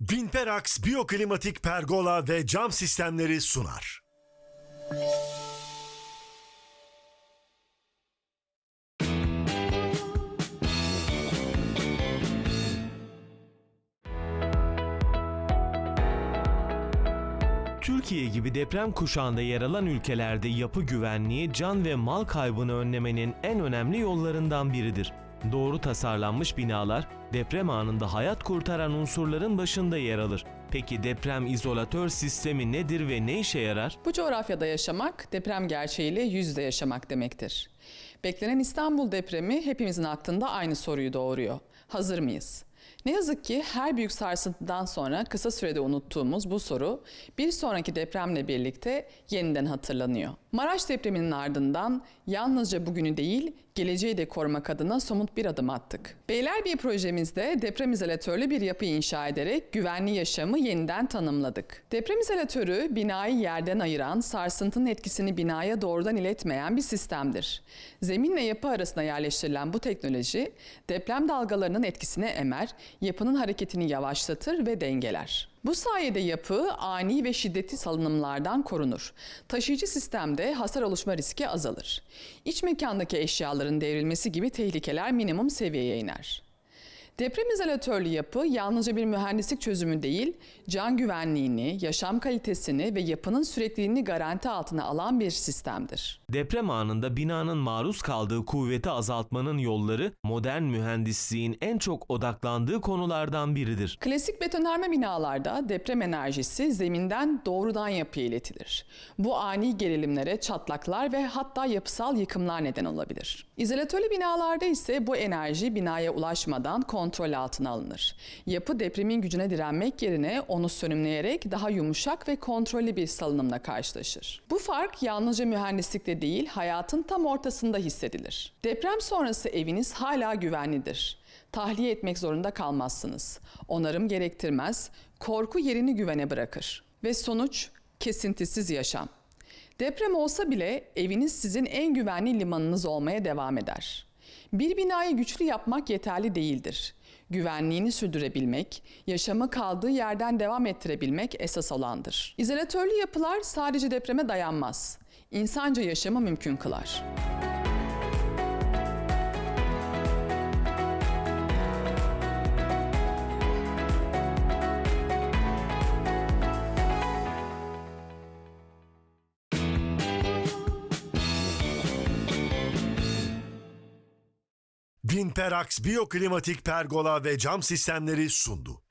Vinperax Biyoklimatik Pergola ve Cam Sistemleri sunar. Türkiye gibi deprem kuşağında yer alan ülkelerde yapı güvenliği can ve mal kaybını önlemenin en önemli yollarından biridir. Doğru tasarlanmış binalar deprem anında hayat kurtaran unsurların başında yer alır. Peki deprem izolatör sistemi nedir ve ne işe yarar? Bu coğrafyada yaşamak, deprem gerçeğiyle yüz yüze yaşamak demektir. Beklenen İstanbul depremi hepimizin aklında aynı soruyu doğuruyor. Hazır mıyız? Ne yazık ki her büyük sarsıntıdan sonra kısa sürede unuttuğumuz bu soru bir sonraki depremle birlikte yeniden hatırlanıyor. Maraş depreminin ardından yalnızca bugünü değil, geleceği de korumak adına somut bir adım attık. Beylerbeyi projemizde deprem izolatörlü bir yapı inşa ederek güvenli yaşamı yeniden tanımladık. Deprem izolatörü binayı yerden ayıran, sarsıntının etkisini binaya doğrudan iletmeyen bir sistemdir. Zeminle yapı arasına yerleştirilen bu teknoloji deprem dalgalarının etkisini emer, yapının hareketini yavaşlatır ve dengeler. Bu sayede yapı ani ve şiddetli salınımlardan korunur. Taşıyıcı sistemde hasar oluşma riski azalır. İç mekandaki eşyaların devrilmesi gibi tehlikeler minimum seviyeye iner. Deprem izolatörlü yapı yalnızca bir mühendislik çözümü değil, can güvenliğini, yaşam kalitesini ve yapının sürekliliğini garanti altına alan bir sistemdir. Deprem anında binanın maruz kaldığı kuvveti azaltmanın yolları modern mühendisliğin en çok odaklandığı konulardan biridir. Klasik betonarme binalarda deprem enerjisi zeminden doğrudan yapıya iletilir. Bu ani gerilimlere çatlaklar ve hatta yapısal yıkımlar neden olabilir. İzolatörlü binalarda ise bu enerji binaya ulaşmadan kontrol altına alınır. Yapı depremin gücüne direnmek yerine onu sönümleyerek daha yumuşak ve kontrollü bir salınımla karşılaşır. Bu fark yalnızca mühendislikte değil, hayatın tam ortasında hissedilir. Deprem sonrası eviniz hala güvenlidir tahliye etmek zorunda kalmazsınız. Onarım gerektirmez, korku yerini güvene bırakır. Ve sonuç kesintisiz yaşam. Deprem olsa bile eviniz sizin en güvenli limanınız olmaya devam eder. Bir binayı güçlü yapmak yeterli değildir. Güvenliğini sürdürebilmek, yaşamı kaldığı yerden devam ettirebilmek esas olandır. İzolatörlü yapılar sadece depreme dayanmaz. İnsanca yaşamı mümkün kılar. Vinperax Biyoklimatik Pergola ve Cam Sistemleri sundu.